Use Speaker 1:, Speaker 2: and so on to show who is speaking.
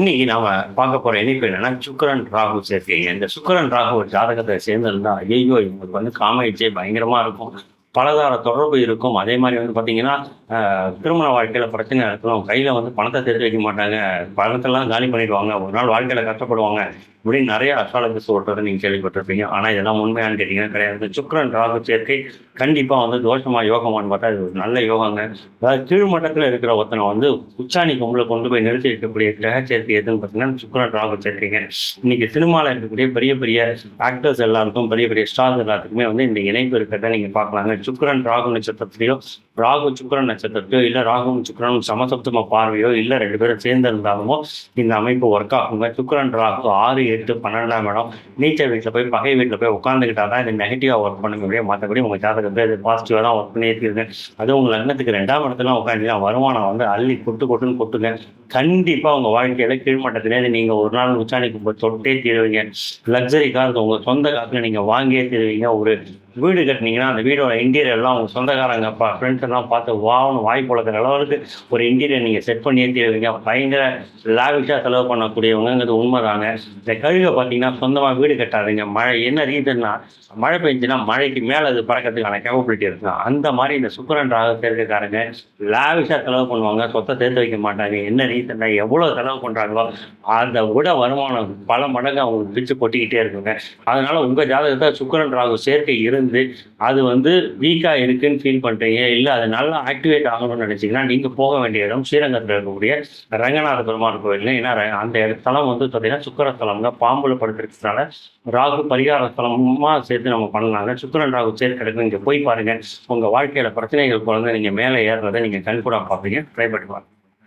Speaker 1: இன்னைக்கு நாம பார்க்க போற இணைப்பு என்னன்னா சுக்கரன் ராகு சேர்க்கை இந்த சுக்கரன் ராகு ஒரு ஜாதகத்தை சேர்ந்திருந்தா ஐயோ இவங்களுக்கு வந்து காமயிச்சே பயங்கரமா இருக்கும். பலதார தொடர்பு இருக்கும். அதே மாதிரி வந்து பார்த்தீங்கன்னா திருமண வாழ்க்கையில் பிரச்சனை இருக்கும். கையில் வந்து பணத்தை தெரிஞ்சு வைக்க மாட்டாங்க. பணத்தெல்லாம் காலி பண்ணிடுவாங்க. ஒரு நாள் வாழ்க்கையில் கஷ்டப்படுவாங்க இப்படின்னு நிறைய அஸ்ட்ராலஜி சொல்றதை நீங்கள் கேள்விப்பட்டிருப்பீங்க. ஆனால் இதெல்லாம் உண்மையானு கேட்டிங்கன்னா கிடையாது. சுக்கரன் ராகு சேர்க்கை கண்டிப்பாக வந்து தோஷமாக யோகமான்னு பார்த்தா இது ஒரு நல்ல யோகங்க. அதாவது கீழ்மட்டத்தில் இருக்கிற ஒருத்தனை வந்து உச்சாணி கொம்புல கொண்டு போய் நிறுத்தி இருக்கக்கூடிய கிரக சேர்க்கை எதுன்னு பார்த்தீங்கன்னா சுக்கரன் ராகு சேர்க்கைங்க. இன்னைக்கு சினிமாவில் இருக்கக்கூடிய பெரிய பெரிய ஆக்டர்ஸ் எல்லாருக்கும் பெரிய பெரிய ஸ்டார்ஸ் எல்லாத்துக்குமே வந்து இந்த இணைப்பு இருக்கிறத நீங்கள் பார்க்கலாங்க. சுக்கரன் ராகு நட்சத்திரத்திலையோ ராகு சுக்கரன் நட்சத்திரத்தையோ இல்லை ராகுவும் சுக்கரனும் சமசப்தம பார்வையோ இல்லை ரெண்டு பேரும் சேர்ந்து இருந்தாலுமோ இந்த அமைப்பு ஒர்க் ஆகுங்க. சுக்கரன் ராகு ஆறு எட்டு பன்னெண்டாம் இடம். நீச்சல் வீட்டில் போய் பகை வீட்டில் போய் உட்காந்துக்கிட்டா தான் இது நெகட்டிவாக ஒர்க் பண்ண முடியும். மற்றபடி உங்கள் ஜாதகத்தை இது பாசிட்டிவாக தான் ஒர்க் பண்ணி அது உங்கள் லக்னத்துக்கு ரெண்டாம் இடத்துல உட்காந்துனா வருமானம் வந்து அள்ளி கொட்டு கொட்டுன்னு கொட்டுங்க. கண்டிப்பாக உங்கள் வாழ்க்கையில் கீழ்மட்டத்திலேருந்து நீங்கள் ஒரு நாள் உச்சாணிக்கு போய் தொட்டே தீருவீங்க. லக்ஸரி கார் உங்கள் சொந்த காசில் நீங்கள் வாங்கியே தீருவீங்க. ஒரு வீடு கட்டினீங்கன்னா அந்த வீடோட இன்டீரியர் எல்லாம் உங்கள் சொந்தக்காரங்க அப்பா ஃப்ரெண்ட்ஸ் எல்லாம் பார்த்து வாவணும் வாய் பொழக்கிற அளவுக்கு ஒரு இன்டீரியர் நீங்கள் செட் பண்ணி ஏற்றிடுவீங்க பயங்கர லாவிஷாக செலவு பண்ணக்கூடியவங்கிறது உண்மைதாங்க. இந்த கழுகை பார்த்தீங்கன்னா சொந்தமாக வீடு கட்டாதீங்க. மழை என்ன ரீசன்னா மழை பெஞ்சுன்னா மழைக்கு மேலே அது பறக்கிறதுக்கான கேப்பபிலிட்டி இருக்குங்க. அந்த மாதிரி இந்த சுக்கரன் ராக சேர்க்கைக்காரங்க லாவிஷாக செலவு பண்ணுவாங்க. சொத்தை சேர்த்து வைக்க மாட்டாங்க. என்ன ரீசன்னா எவ்வளோ செலவு பண்ணுறாங்களோ அதை விட வருமானம் பல மடங்கு அவங்களுக்கு பிச்சு கொட்டிக்கிட்டே இருக்குங்க. அதனால் உங்கள் ஜாதகத்தை சுக்கரன் ராகு சேர்க்கை இருந்து அது வந்து வீக்காக இருக்குன்னு ஃபீல் பண்ணுறீங்க இல்லை அது நல்லா ஆக்டிவேட் ஆகணும்னு நினச்சிங்கன்னா நீங்கள் போக வேண்டிய இடம் ஸ்ரீரங்கத்தில் இருக்கக்கூடிய ரங்கநாத பெருமாள் கோயில் ஏன்னா அந்த தலம் ஸ்தலம் வந்து பார்த்தீங்கன்னா சுக்கர ஸ்தலம்ங்க பாம்புல படுத்துறதுனால ராகு பரிகார ஸ்தலமா சேர்த்து நம்ம பண்ணலாங்க. சுக்கரன் ராகு சேர்த்து கிடக்கு இங்கே போய் பாருங்கள் உங்கள் வாழ்க்கையில் பிரச்சனைகள் குழந்தை நீங்கள் மேலே ஏறுறதை நீங்கள் கண்கூடாக பார்ப்பீங்க. ட்ரை பண்ணி பாருங்கள்